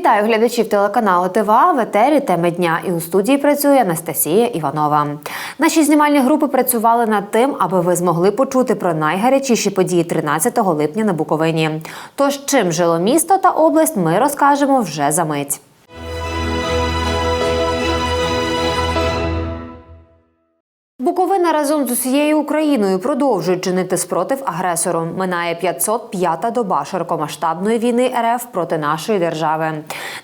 Вітаю глядачів телеканалу ТВА в етері теми дня. І у студії працює Анастасія Іванова. Наші знімальні групи працювали над тим, аби ви змогли почути про найгарячіші події 13 липня на Буковині. Тож чим жило місто та область, ми розкажемо вже за мить. Буковина разом з усією Україною продовжує чинити спротив агресору. Минає 505-та доба широкомасштабної війни РФ проти нашої держави.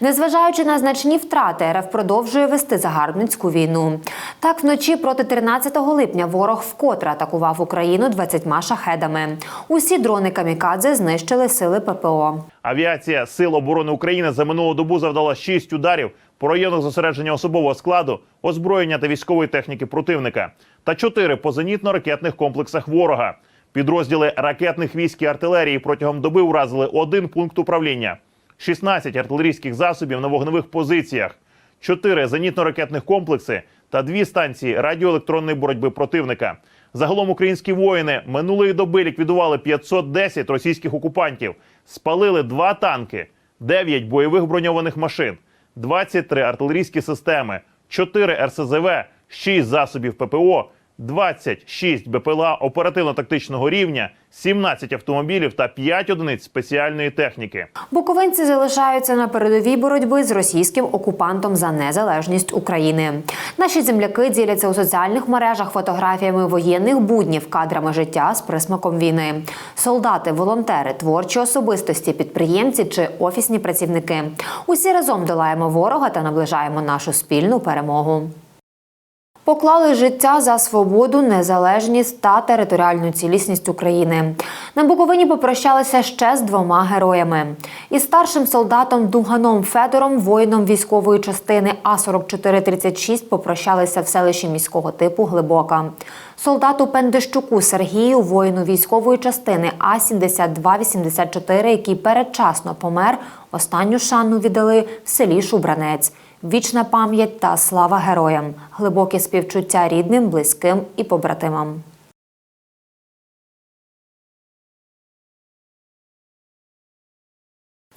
Незважаючи на значні втрати, РФ продовжує вести загарбницьку війну. Так, вночі проти 13 липня ворог вкотре атакував Україну 20 шахедами. Усі дрони камікадзе знищили сили ППО. Авіація Сил оборони України за минулу добу завдала 6 ударів по районах зосередження особового складу, озброєння та військової техніки противника та 4 по зенітно-ракетних комплексах ворога. Підрозділи ракетних військ і артилерії протягом доби вразили один пункт управління, 16 артилерійських засобів на вогневих позиціях, 4 зенітно-ракетних комплекси та дві станції радіоелектронної боротьби противника. Загалом українські воїни минулої доби ліквідували 510 російських окупантів, спалили два танки, 9 бойових броньованих машин, 23 артилерійські системи, 4 РСЗВ, 6 засобів ППО, 26 БПЛА оперативно-тактичного рівня, 17 автомобілів та 5 одиниць спеціальної техніки. Буковинці залишаються на передовій боротьби з російським окупантом за незалежність України. Наші земляки діляться у соціальних мережах фотографіями воєнних буднів, кадрами життя з присмаком війни. Солдати, волонтери, творчі особистості, підприємці чи офісні працівники. Усі разом долаємо ворога та наближаємо нашу спільну перемогу. Поклали життя за свободу, незалежність та територіальну цілісність України. На Буковині попрощалися ще з двома героями. Із старшим солдатом Дуганом Федором, воїном військової частини А 4436 попрощалися в селищі міського типу Глибока. Солдату Пендещуку Сергію, воїну військової частини А 7284 який передчасно помер, останню шану віддали в селі Шубранець. Вічна пам'ять та слава героям, глибоке співчуття рідним, близьким і побратимам.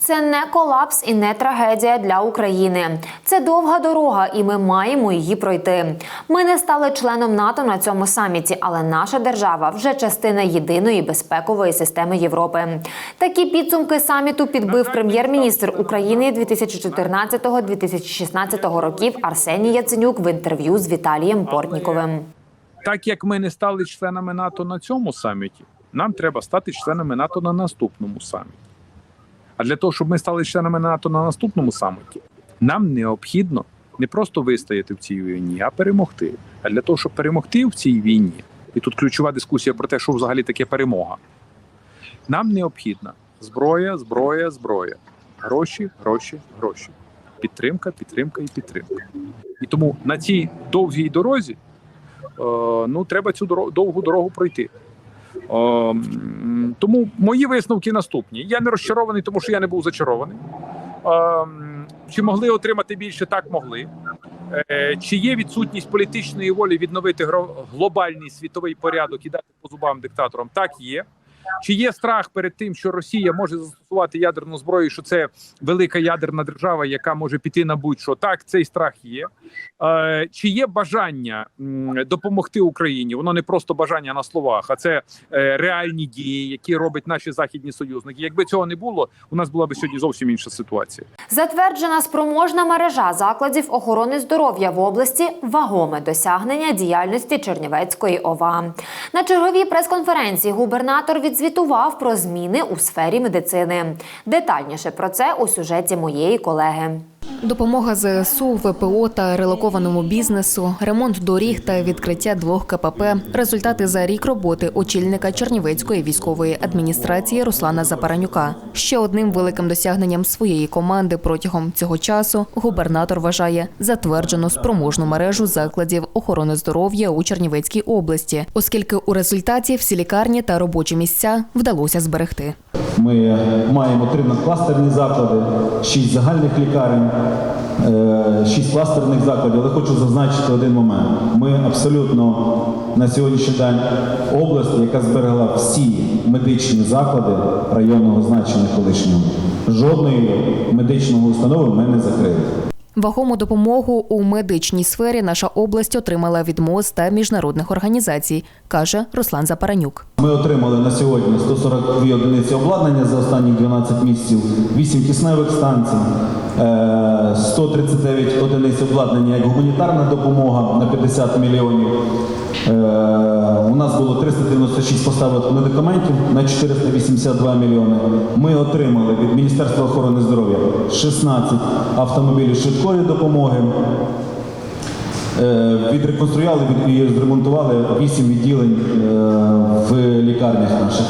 Це не колапс і не трагедія для України. Це довга дорога, і ми маємо її пройти. Ми не стали членом НАТО на цьому саміті, але наша держава вже частина єдиної безпекової системи Європи. Такі підсумки саміту підбив прем'єр-міністр України 2014-2016 років Арсеній Яценюк в інтерв'ю з Віталієм Портніковим. так як ми не стали членами НАТО на цьому саміті, нам треба стати членами НАТО на наступному саміті. А для того, щоб ми стали членами НАТО на наступному саміті, нам необхідно не просто вистояти в цій війні, а перемогти. А для того, щоб перемогти в цій війні, і тут ключова дискусія про те, що взагалі таке перемога, нам необхідна зброя, зброя, зброя, гроші, гроші, гроші. Підтримка, підтримка і підтримка. І тому на цій довгій дорозі е, ну, треба цю дорогу, довгу дорогу пройти. Тому мої висновки наступні. Я не розчарований, тому що я не був зачарований. Е, чи могли отримати більше? Так могли. Е, Чи є відсутність політичної волі відновити глобальний світовий порядок і дати по зубам диктаторам? Так є. Чи є страх перед тим, що Росія може застосувати ядерну зброю, що це велика ядерна держава, яка може піти на будь-що? Так, цей страх є. Е, Чи є бажання допомогти Україні? Воно не просто бажання на словах, а це е, реальні дії, які роблять наші західні союзники. Якби цього не було, у нас була б сьогодні зовсім інша ситуація. Затверджена спроможна мережа закладів охорони здоров'я в області вагоме досягнення діяльності Чернівецької ОВА. На черговій прес-конференції губернатор відзвітував про зміни у сфері медицини. Детальніше про це у сюжеті моєї колеги. Допомога ЗСУ, ВПО та релокованому бізнесу, ремонт доріг та відкриття двох КПП – результати за рік роботи очільника Чернівецької військової адміністрації Руслана Запаранюка. Ще одним великим досягненням своєї команди протягом цього часу губернатор вважає затверджену спроможну мережу закладів охорони здоров'я у Чернівецькій області, оскільки у результаті всі лікарні та робочі місця вдалося зберегти. Ми маємо три надкластерні заклади, шість загальних лікарень, е, шість кластерних закладів. Але хочу зазначити один момент. Ми абсолютно на сьогоднішній день область, яка зберегла всі медичні заклади районного значення колишнього. Жодної медичної установи ми не закрили. Вагому допомогу у медичній сфері наша область отримала від МОЗ та міжнародних організацій, каже Руслан Запаранюк. Ми отримали на сьогодні 142 одиниці обладнання за останні 12 місяців, 8 кисневих станцій, 139 одиниць обладнання як гуманітарна допомога на 50 мільйонів. Е, У нас було 396 поставок медикаментів на 482 мільйони. Ми отримали від Міністерства охорони здоров'я 16 автомобілів швидкої допомоги. Е, Відреконструювали і зремонтували 8 відділень е, в лікарнях наших.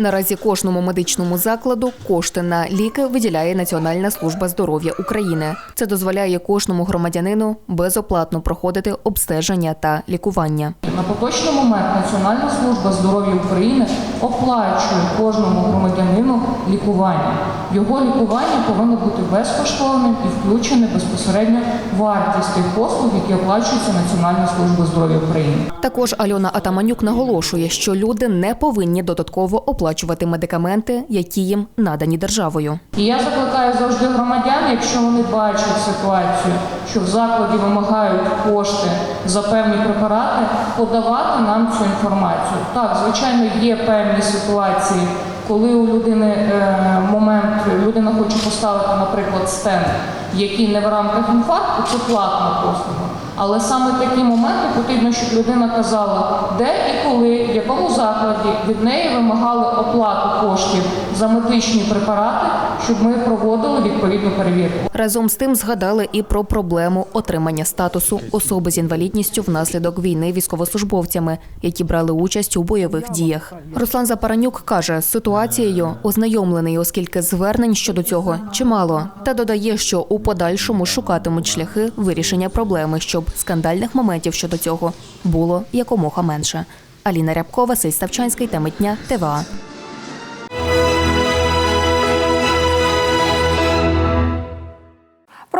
Наразі кожному медичному закладу кошти на ліки виділяє Національна служба здоров'я України. Це дозволяє кожному громадянину безоплатно проходити обстеження та лікування. На поточний момент Національна служба здоров'я України оплачує кожному громадянину лікування. Його лікування повинно бути безкоштовним і включене безпосередньо вартість тих послуг, які оплачуються Національною службою здоров'я України. Також Альона Атаманюк наголошує, що люди не повинні додатково оплачувати медикаменти, які їм надані державою. Я закликаю завжди громадян, якщо вони бачать ситуацію, що в закладі вимагають кошти за певні препарати, подавати нам цю інформацію. Так, звичайно, є певні ситуації, коли у людини е, момент людина хоче поставити, наприклад, стенд, який не в рамках інфаркту, це платна послуга. Але саме такі моменти потрібно, щоб людина казала, де і коли, в якому закладі від неї вимагали оплату коштів за медичні препарати, щоб ми проводили відповідну перевірку. Разом з тим згадали і про проблему отримання статусу особи з інвалідністю внаслідок війни військовослужбовцями, які брали участь у бойових діях. Руслан Запаранюк каже, з ситуацією ознайомлений, оскільки звернень щодо цього чимало, та додає, що у подальшому шукатимуть шляхи вирішення проблеми, щоб скандальних моментів щодо цього було якомога менше. Аліна Рябкова, Василь Ставчанський, теми дня, ТВА.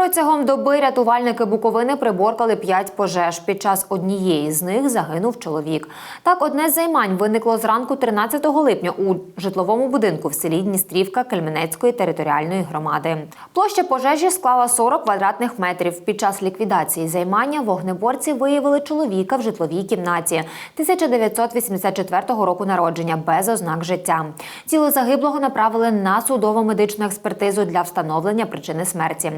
Протягом доби рятувальники Буковини приборкали п'ять пожеж. Під час однієї з них загинув чоловік. Так, одне з займань виникло зранку 13 липня у житловому будинку в селі Дністрівка Кельменецької територіальної громади. Площа пожежі склала 40 квадратних метрів. Під час ліквідації займання вогнеборці виявили чоловіка в житловій кімнаті 1984 року народження без ознак життя. Тіло загиблого направили на судово медичну експертизу для встановлення причини смерті.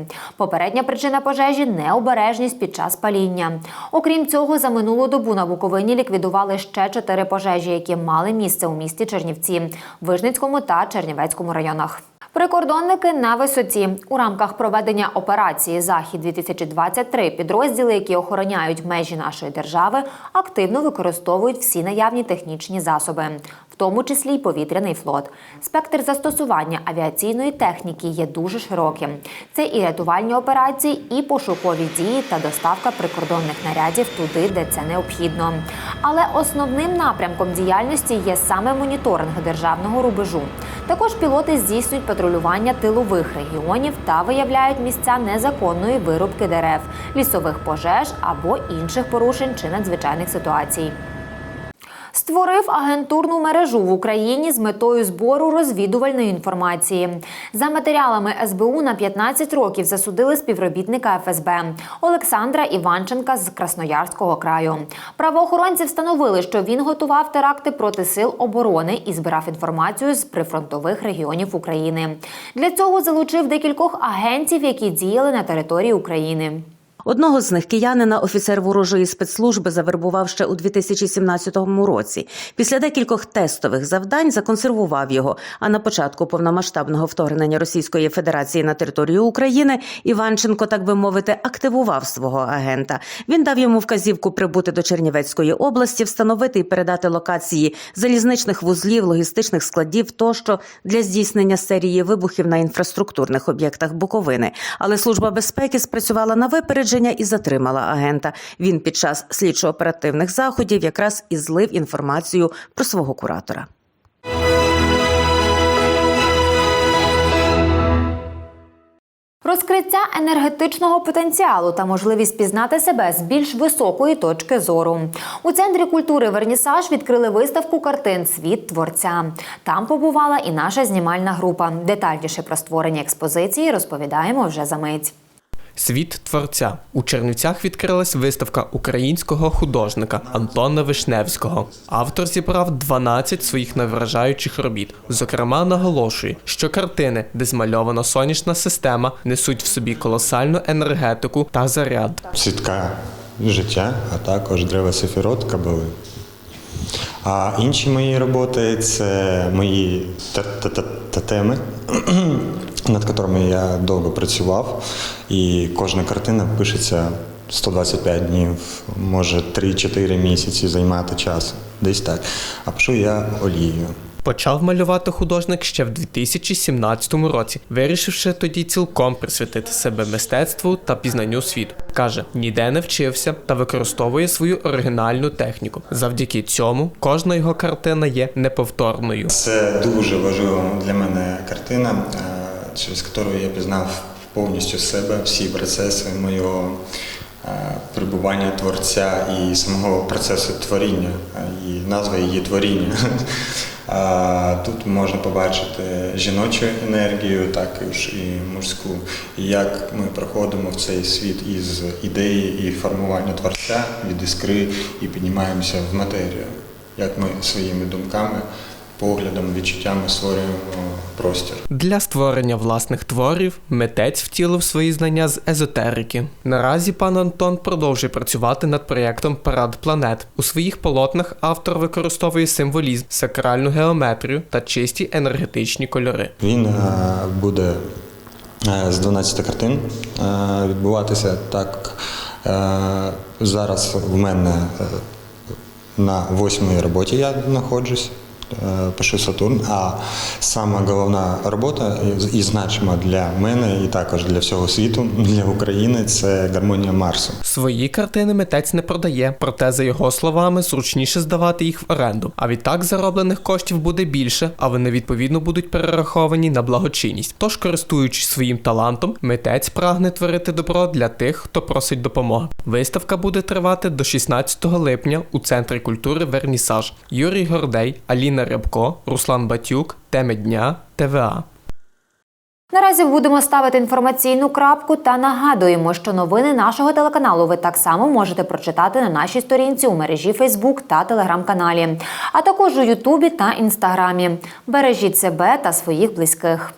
Попередня причина пожежі необережність під час паління. Окрім цього, за минулу добу на Буковині ліквідували ще чотири пожежі, які мали місце у місті Чернівці, Вижницькому та Чернівецькому районах. Прикордонники на висоті у рамках проведення операції Захід 2023 підрозділи, які охороняють межі нашої держави, активно використовують всі наявні технічні засоби, в тому числі й повітряний флот. Спектр застосування авіаційної техніки є дуже широким. Це і рятувальні операції, і пошукові дії та доставка прикордонних нарядів туди, де це необхідно. Але основним напрямком діяльності є саме моніторинг державного рубежу. Також пілоти здійснюють патрулювання тилових регіонів та виявляють місця незаконної вирубки дерев, лісових пожеж або інших порушень чи надзвичайних ситуацій. Створив агентурну мережу в Україні з метою збору розвідувальної інформації. За матеріалами СБУ на 15 років засудили співробітника ФСБ Олександра Іванченка з Красноярського краю. Правоохоронці встановили, що він готував теракти проти сил оборони і збирав інформацію з прифронтових регіонів України. Для цього залучив декількох агентів, які діяли на території України. Одного з них киянина офіцер ворожої спецслужби завербував ще у 2017 році. Після декількох тестових завдань законсервував його. А на початку повномасштабного вторгнення Російської Федерації на територію України Іванченко, так би мовити, активував свого агента. Він дав йому вказівку прибути до Чернівецької області, встановити і передати локації залізничних вузлів, логістичних складів тощо для здійснення серії вибухів на інфраструктурних об'єктах Буковини. Але служба безпеки спрацювала на випередження і затримала агента. Він під час слідчо-оперативних заходів якраз і злив інформацію про свого куратора. Розкриття енергетичного потенціалу та можливість пізнати себе з більш високої точки зору. У центрі культури Вернісаж відкрили виставку картин Світ творця. Там побувала і наша знімальна група. Детальніше про створення експозиції розповідаємо вже за мить. Світ творця у Чернівцях відкрилась виставка українського художника Антона Вишневського. Автор зібрав 12 своїх найвражаючих робіт. Зокрема, наголошує, що картини, де змальована сонячна система, несуть в собі колосальну енергетику та заряд. Свідка життя, а також дерева Сефірот Кабали. А інші мої роботи це мої тотеми, над якими я довго працював. І кожна картина пишеться 125 днів, може 3-4 місяці займати часу. Десь так. А пишу я олією. Почав малювати художник ще в 2017 році, вирішивши тоді цілком присвятити себе мистецтву та пізнанню світу. Каже, ніде не вчився та використовує свою оригінальну техніку. Завдяки цьому кожна його картина є неповторною. Це дуже важлива для мене картина, через яку я пізнав повністю себе, всі процеси моєго е, перебування творця і самого процесу творіння, і назва її творіння. Тут можна побачити жіночу енергію, також і мужську. І як ми проходимо в цей світ із ідеї і формування творця від іскри і піднімаємося в матерію як ми своїми думками, поглядом, відчуттями створюємо простір. Для створення власних творів митець втілив свої знання з езотерики. Наразі пан Антон продовжує працювати над проєктом Парад планет. У своїх полотнах автор використовує символізм, сакральну геометрію та чисті енергетичні кольори. Він е, буде е, з 12 картин е, відбуватися так. е, Зараз в мене е, на восьмій роботі я знаходжусь. Е, Пишу Сатурн, а сама головна робота і значима для мене, і також для всього світу, для України це гармонія Марсу. Свої картини митець не продає, проте, за його словами, зручніше здавати їх в оренду. А відтак зароблених коштів буде більше, а вони відповідно будуть перераховані на благочинність. Тож, користуючись своїм талантом, митець прагне творити добро для тих, хто просить допомоги. Виставка буде тривати до 16 липня у центрі культури Вернісаж. Юрій Гордей, Аліна Рябко, Руслан Батюк, Теми дня, ТВА. Наразі будемо ставити інформаційну крапку та нагадуємо, що новини нашого телеканалу ви так само можете прочитати на нашій сторінці у мережі Фейсбук та Телеграм-каналі, а також у Ютубі та Інстаграмі. Бережіть себе та своїх близьких.